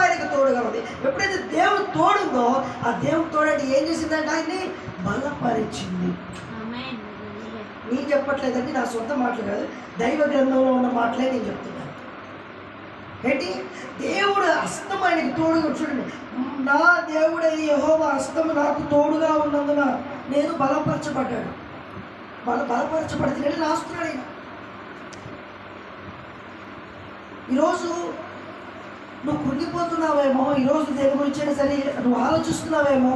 ఆయనకు తోడుగా ఉంది. ఎప్పుడైతే దేవుడు తోడుందో ఆ దేవుడు తోడంటే ఏం చేసిందంటే ఆయన్ని? బలపరిచింది. నేను చెప్పట్లేదండి నా సొంత మాటలు కాదు. దైవ గ్రంథంలో ఉన్న మాటలే నేను చెప్తున్నాను. ఏంటి? దేవుడు హస్తం ఆయనకి తోడుగా చూడండి. నా దేవుడే యెహోవా హస్తం నాకు తోడుగా ఉన్నందున నేను బలపరచబడ్డాడు బల బలపరచబడుతున్నాడని రాస్తున్నాడు ఆయన ఈరోజు నువ్వు కృంగిపోతున్నావేమో ఈరోజు దేని గురించి అయినా సరే నువ్వు ఆలోచిస్తున్నావేమో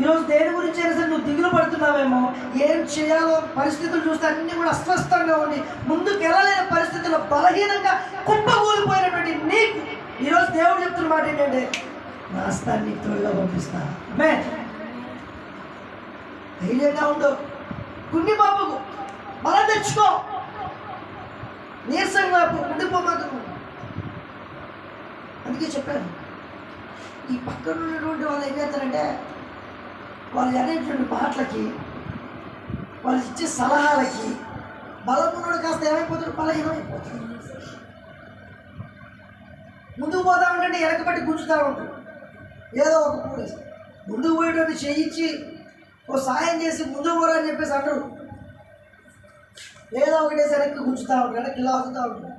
ఈరోజు దేని గురించి అయినా సరే నువ్వు దిగులు పడుతున్నావేమో ఏం చేయాలో పరిస్థితులు చూస్తే అన్నీ కూడా అస్వస్థంగా ఉండి ముందుకు వెళ్ళలేని పరిస్థితుల్లో బలహీనంగా కుప్పకూలిపోయినటువంటి నీకు ఈరోజు దేవుడు చెప్తున్న మాట ఏంటంటే నా స్థాన్ని నీకు త్వరగా పంపిస్తా. మే ధైర్యంగా ఉండు. గుండి బాబుకు బలం తెచ్చుకో. నీరసంగా ఉండిపోమాకు అందుకే చెప్పాను. ఈ పక్కన ఉన్నటువంటి వాళ్ళు ఏం చేస్తారంటే వాళ్ళు అనేటువంటి మాటలకి వాళ్ళు ఇచ్చే సలహాలకి బలం ఉన్నోడు కాస్త ఏమైపోతాడు? బలహీనమైపోతాడు. ముందుకు పోతా ఉంటే వెనకబట్టి గుంజుతూ ఉంటాడు ఏదో ఒక పూట ముందుకు పోయేటువంటి చేయించి ఓ సాయం చేసి ముందుకు పోరా అని చెప్పేసి అంటారు ఏదో ఒకటే వెనక్కి గుంజుతూ ఉంటాడు వెనక్కి లాగుతూ ఉంటాడు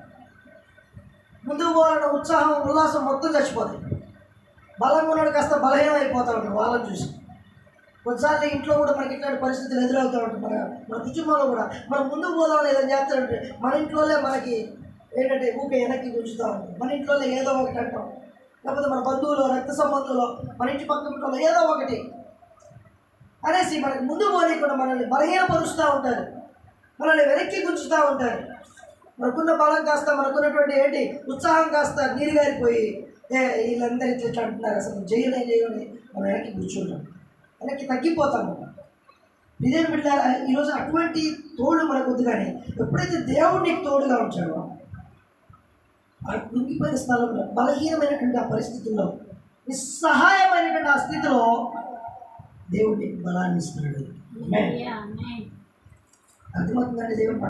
ముందుకు పోవాలన్న ఉత్సాహం ఉల్లాసం మొత్తం చచ్చిపోతాయి. బలంగా ఉన్నాడు కాస్త బలహీనం అయిపోతా ఉంటాడు వాళ్ళని చూసి. కొన్నిసార్లు ఇంట్లో కూడా మనకి ఇట్లాంటి పరిస్థితులు ఎదురవుతూ ఉంటాయి. మన మన కుటుంబంలో కూడా. మనం ముందుకు పోదాం లేదని చేస్తాడంటే మన ఇంట్లోనే మనకి ఏంటంటే ఊకే వెనక్కి గుంజుతూ ఉంటాం మన ఇంట్లోనే ఏదో ఒకటి అంటాం. లేకపోతే మన బంధువులు రక్త సంబంధులు మన ఇంటి పక్క ఇంట్లో ఏదో ఒకటి అనేసి మనకి ముందు పోనీయకుండా మనల్ని బలహీనపరుస్తూ ఉంటారు మనల్ని వెనక్కి గుంజుతూ ఉంటారు మనకున్న బలం కాస్త మనకున్నటువంటి ఏంటి ఉత్సాహం కాస్త నీరుగారిపోయి ఏ వీళ్ళందరూ ఇట్లా అంటున్నారు అసలు చేయలే చేయని మనం వెనక్కి కూర్చుంటాం. వెనక్కి తగ్గిపోతాం ఇదేం బిడ్డ ఈరోజు అటువంటి తోడు మనకు వద్దు కానీ ఎప్పుడైతే దేవుడు నీకు తోడుగా ఉంచాడో ఆ కృంగిపోయిన స్థలంలో బలహీనమైనటువంటి ఆ పరిస్థితుల్లో నిస్సహాయమైనటువంటి ఆ స్థితిలో దేవుడు నీకు బలాన్ని ఇస్తున్నాడు. అర్థమవుతుందండి దేవుడు